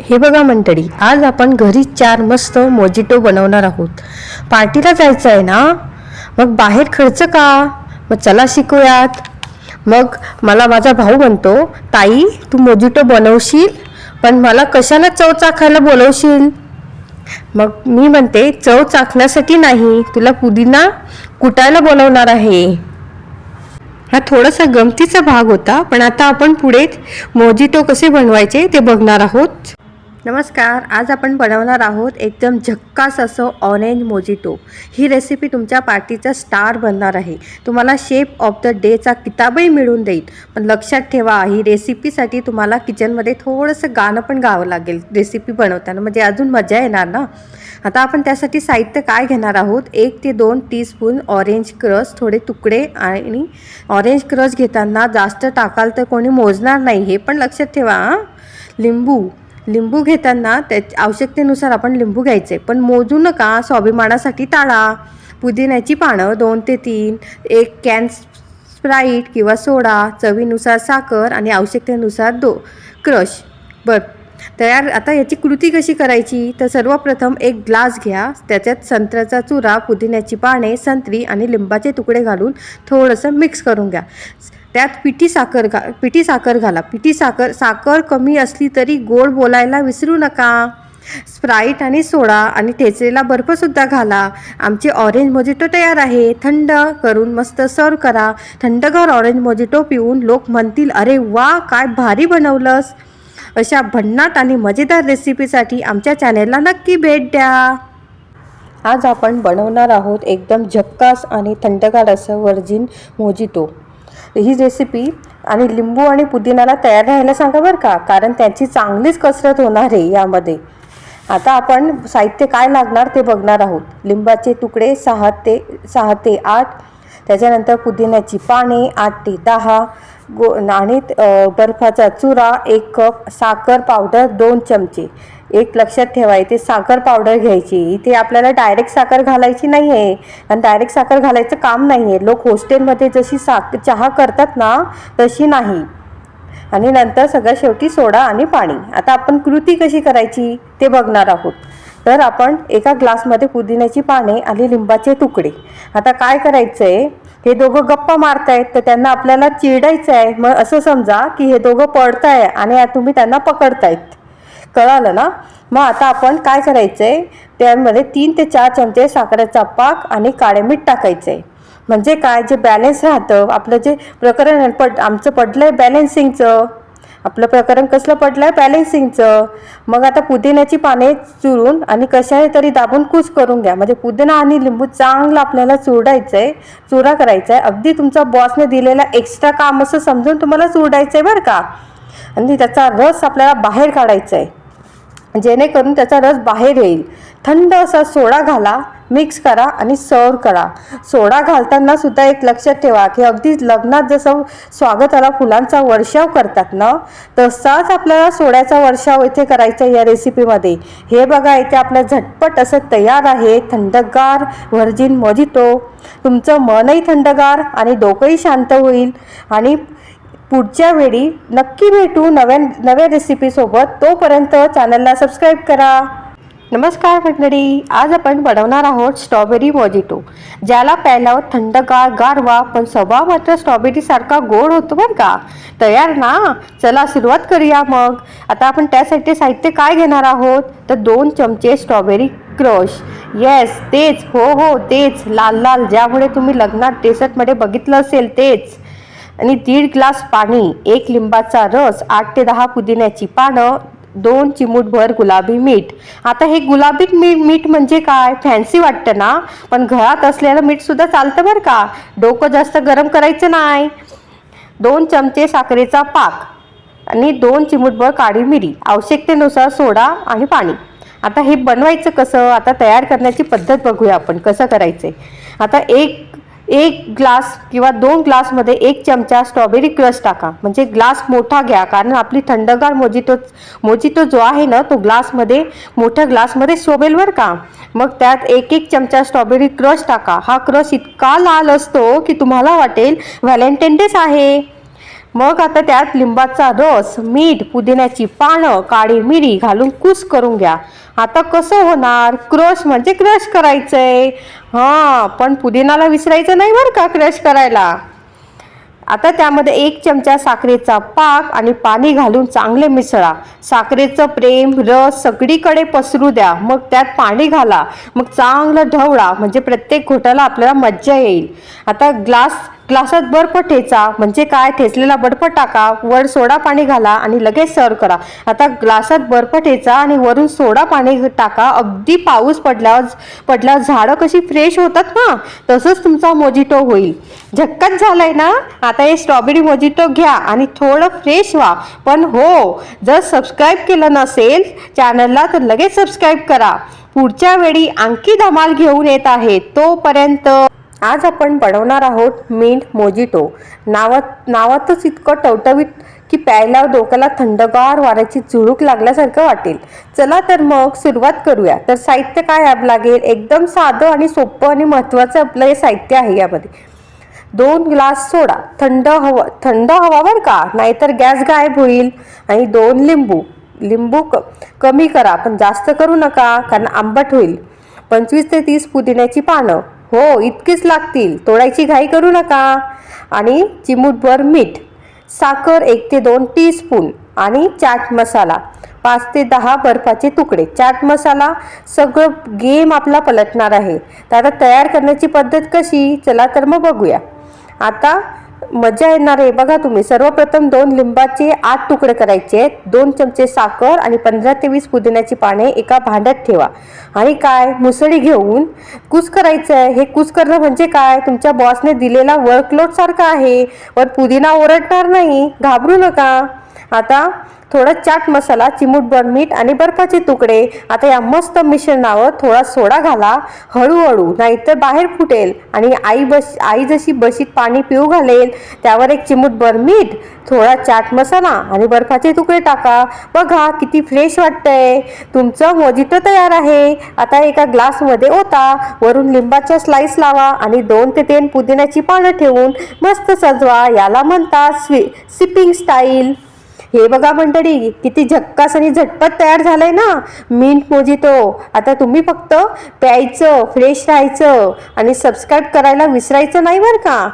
हे बघा मंडळी आज आपण घरी चार मस्त मोजिटो बनवणार आहोत. पार्टीला जायचं आहे ना? मग बाहेर खर्च का? मग चला शिकूयात. मग मला माझा भाऊ म्हणतो ताई तू मोजिटो बनवशील? पण मला कशाला चव चाखायला बोलवशील? मग मी म्हणते चव चाखण्यासाठी नाही तुला पुदिना कुटायला बोलवणार आहे. हा थोडासा गमतीचा भाग होता पण आता आपण पुढे मोजिटो कसे बनवायचे ते बघणार आहोत. नमस्कार आज आपण बनवणार आहोत एकदम झक्कास असं ऑरेंज मोजिटो ही रेसिपी तुमच्या पार्टीचा स्टार बनणार आहे. तुम्हाला शेप ऑफ द डेचा किताबही मिळून देईल. पण लक्षात ठेवा ही रेसिपीसाठी तुम्हाला किचनमध्ये थोडंसं गाणं पण गावं लागेल रेसिपी बनवताना. म्हणजे अजून मजा येणार ना? आता आपण त्यासाठी साहित्य काय घेणार आहोत? एक ते दोन टीस्पून ऑरेंज क्रस थोडे तुकडे आणि ऑरेंज क्रस घेताना जास्त टाकाल तर कोणी मोजणार नाही हे पण लक्षात ठेवा हां. लिंबू लिंबू घेताना त्या आवश्यकतेनुसार आपण लिंबू घ्यायचे. पण मोजू नका स्वाभिमानासाठी टाळा. पुदिन्याची पानं दोन ते तीन एक कॅन स्प्राईट किंवा सोडा चवीनुसार साखर आणि आवश्यकतेनुसार दो क्रश. बर. तयार आता याची कृती कशी करायची? तर सर्वप्रथम एक ग्लास घ्या. त्याच्यात संत्र्याचा चुरा पुदिन्याची पाने संत्री आणि लिंबाचे तुकडे घालून थोडंसं मिक्स करून घ्या. त्यात पिठी साखर घा पिठी साखर घाला. पिठी साखर साखर कमी असली तरी गोड बोलायला विसरू नका. स्प्राईट आणि सोडा आणि ठेचलेला बर्फसुद्धा घाला. आमचे ऑरेंज मोजिटो तयार आहे. थंड करून मस्त सर्व करा. थंडगार ऑरेंज मोजिटो पिऊन लोक म्हणतील अरे वा काय भारी बनवलंस. अशा भन्नाट आणि मजेदार रेसिपीसाठी आमच्या चॅनेलला नक्की भेट द्या. आज आपण बनवणार आहोत एकदम झक्कास आणि थंडगार असं वर्जिन मोजिटो. ही रेसिपी आणि लिंबू आणि पुदिनाला तयार राहायला सांगा बरं का कारण त्यांची चांगलीच कसरत होणार आहे यामध्ये. आता आपण साहित्य काय लागणार ते बघणार आहोत. लिंबाचे तुकडे सहा ते सहा ते आठ त्याच्यानंतर पुदिन्याची पाने आठ ते दहा गो आणि बर्फाचा चुरा एक कप साखर पावडर दोन चमचे. एक लक्षात ठेवा इथे साखर पावडर घ्यायची. इथे आपल्याला डायरेक्ट साखर घालायची नाही आहे आणि डायरेक्ट साखर घालायचं काम नाही आहे लोक हॉस्टेलमध्ये जशी साख चहा करतात ना तशी नाही. आणि नंतर सगळ्या शेवटी सोडा आणि पाणी. आता आपण कृती कशी करायची ते बघणार आहोत. तर आपण एका ग्लासमध्ये पुदिन्याची पाने आणि लिंबाचे तुकडे. आता काय करायचं आहे हे दोघं गप्पा मारतायत तर त्यांना आपल्याला चिडायचं आहे मग असं समजा की हे दोघं पडताय आणि तुम्ही त्यांना पकडतायत. कळालं ना? मग आता आपण काय करायचं आहे त्यामध्ये तीन ते चार चमचे साखरेचा पाक आणि काळे मीठ टाकायचं आहे म्हणजे काय? जे बॅलन्स राहतं आपलं जे प्रकरण आहे, पड आमचं पडलं आहे बॅलेन्सिंगचं आपलं प्रकरण कसलं पडलं आहे बॅलेन्सिंगचं मग आता पुदिन्याची पाने चुरून आणि कशाने तरी दाबून कूच करून घ्या. म्हणजे पुदिना आणि लिंबू चांगलं आपल्याला चुरडायचं आहे चुरा करायचा आहे अगदी तुमचा बॉसने दिलेला एक्स्ट्रा काम असं समजून तुम्हाला चुरडायचं आहे बरं का? आणि त्याचा रस आपल्याला बाहेर काढायचा आहे जेणेकरून त्याचा रस बाहेर येईल. थंड असा सोडा घाला मिक्स करा आणि सर्व करा. सोडा घालताना सुद्धा एक लक्षात ठेवा की अगदी लग्नात जसं स्वागताला फुलांचा वर्षाव करतात ना तसाच आपल्याला सोड्याचा वर्षाव इथे करायचा आहे या रेसिपीमध्ये हे बघा इथे आपलं झटपट असं तयार आहे थंडगार व्हर्जिन मोजितो तुमचं मनही थंडगार आणि डोकंही शांत होईल. आणि पुढच्या वेळी नक्की भेटू नव्या नव्या रेसिपीसोबत तोपर्यंत चॅनलला सबस्क्राईब करा. नमस्कार मंडळी. आज आपण बनवणार आहोत स्ट्रॉबेरी मोजिटो ज्याला प्यायल्यावर थंडगार गारवा पण स्वभाव मात्र स्ट्रॉबेरीसारखा गोड होतो बरं का? तयार ना? चला सुरुवात करूया मग. आता आपण त्यासाठी साहित्य काय घेणार आहोत? तर दोन चमचे स्ट्रॉबेरी क्रश येस तेच. हो हो तेच. लाल लाल. ज्यामुळे तुम्ही लग्नात डेसर्टमध्ये बघितलं असेल तेच. आणि दीड ग्लास पाणी एक लिंबाचा रस आठ ते दहा पुदिन्याची पानं दोन चिमूटभर गुलाबी मीठ. आता हे गुलाबी मीठ मीठ म्हणजे काय? फॅन्सी वाटतं ना? पण घरात असलेलं मीठ सुद्धा चालतं बरं का? डोकं जास्त गरम करायचं नाही. दोन चमचे साखरेचा पाक आणि दोन चिमूटभर काळी मिरी. आवश्यकतेनुसार सोडा आणि पाणी. आता हे बनवायचं कसं? आता तयार करण्याची पद्धत बघूया आपण. कसं करायचं आता एक एक ग्लास किंवा दोन ग्लासमध्ये एक चमचा स्ट्रॉबेरी क्रश टाका. म्हणजे ग्लास मोठा घ्या कारण आपली थंडगार मोजितो मोजितो जो आहे ना तो ग्लासमध्ये मोठ्या ग्लासमध्ये शोभेल बरं का. मग त्यात एक एक चमचा स्ट्रॉबेरी क्रश टाका. हा क्रश इतका लाल असतो की तुम्हाला वाटेल. व्हॅलेंटाईन डेच आहे. मग आता त्यात लिंबाचा रस मीठ पुदिन्याची पानं काळी मिरी घालून कुस करून घ्या. आता कसं होणार? क्रश म्हणजे क्रश करायचंय. हां पण पुदिनाला विसरायचं नाही बरं का क्रश करायला. आता त्यामध्ये एक चमचा साखरेचा पाक आणि पाणी घालून चांगले मिसळा. साखरेचं प्रेम रस सगळीकडे पसरू द्या. मग त्यात पाणी घाला. मग चांगलं ढवळा. म्हणजे प्रत्येक घोटाला आपल्याला मज्जा येईल. आता ग्लास ग्लासात बर्फ ठेचा म्हणजे काय? ठेचलेला बर्फ टाका वर सोडा पाणी घाला आणि लगेच सर्व करा. आता ग्लासात बर्फ ठेचा आणि वरून सोडा पाणी टाका. अगदी पाऊस पडल्यावर पडल्यावर झाडं कशी फ्रेश होतात ना तसंच तुमचा मोजिटो होईल. झक्काच झालाय ना? आता हे स्ट्रॉबेरी मोजिटो घ्या आणि थोडं फ्रेश व्हा. पण हो जर सबस्क्राईब केलं नसेल चॅनलला तर लगेच सबस्क्राईब करा. पुढच्या वेळी आणखी धमाल घेऊन येत आहे. तोपर्यंत आज आपण बनवणार आहोत मिंट मोजिटो. नावात नावातच इतकं टवटवीत की प्यायला डोक्याला थंडगार वाऱ्याची झुळूक लागल्यासारखं वाटेल. चला तर मग सुरुवात करूया. तर साहित्य काय आप लागेल? एकदम साधं आणि सोपं आणि महत्त्वाचं आपलं हे साहित्य आहे यामध्ये. दोन ग्लास सोडा. थंड हवा थंड हवा बरं का? नाहीतर गॅस गायब होईल. आणि दोन लिंबू. लिंबू क कमी करा पण जास्त करू नका कारण आंबट होईल. पंचवीस ते तीस पुदिन्याची पानं. हो इतकीच लागतील. तोडायची घाई करू नका. आणि चिमूटभर मीठ साखर एक ते दोन टीस्पून आणि चाट मसाला पाच ते दहा बर्फाचे तुकडे. चाट मसाला सगळं गेम आपला पलटणार आहे. तर आता तयार करण्याची पद्धत कशी? चला तर मग बघूया. आता मजा येणार आहे. बघा तुम्ही सर्वप्रथम दोन लिंबाचे आठ तुकडे करायचे आहेत. दोन चमचे साखर आणि पंधरा ते वीस पुदिन्याची पाने एका भांड्यात ठेवा. आणि काय? मुसळी घेऊन कुस करायचं आहे हे कुस करणं म्हणजे काय? तुमच्या बॉसने दिलेला वर्कलोड सारखा आहे. पण पुदिना ओरडणार नाही. घाबरू नका. आता थोडा चाट मसाला चिमूटभर मीठ आणि बर्फाचे तुकडे. आता या मस्त मिश्रणावर थोडा सोडा घाला. हळूहळू नाहीतर बाहेर फुटेल आणि आई बस आई जशी बशीत पाणी पिऊ घालेल त्यावर एक चिमूटभर मीठ थोडा चाट मसाला आणि बर्फाचे तुकडे टाका. बघा किती फ्रेश वाटतंय. तुमचं मोजिटो तयार आहे. आता एका ग्लासमध्ये ओता वरून लिंबाच्या स्लाइस लावा आणि दोन ते तीन पुदिन्याची पानं ठेवून मस्त सजवा. याला म्हणतात स्वी सिपिंग स्टाईल. हे बघा मंडळी किती झक्कास आणि झटपट तयार झालंय ना. Mint mojito. आता तुम्ही फक्त प्यायचं फ्रेश राहायचं आणि सबस्क्राईब करायला विसरायचं नाही बरं का.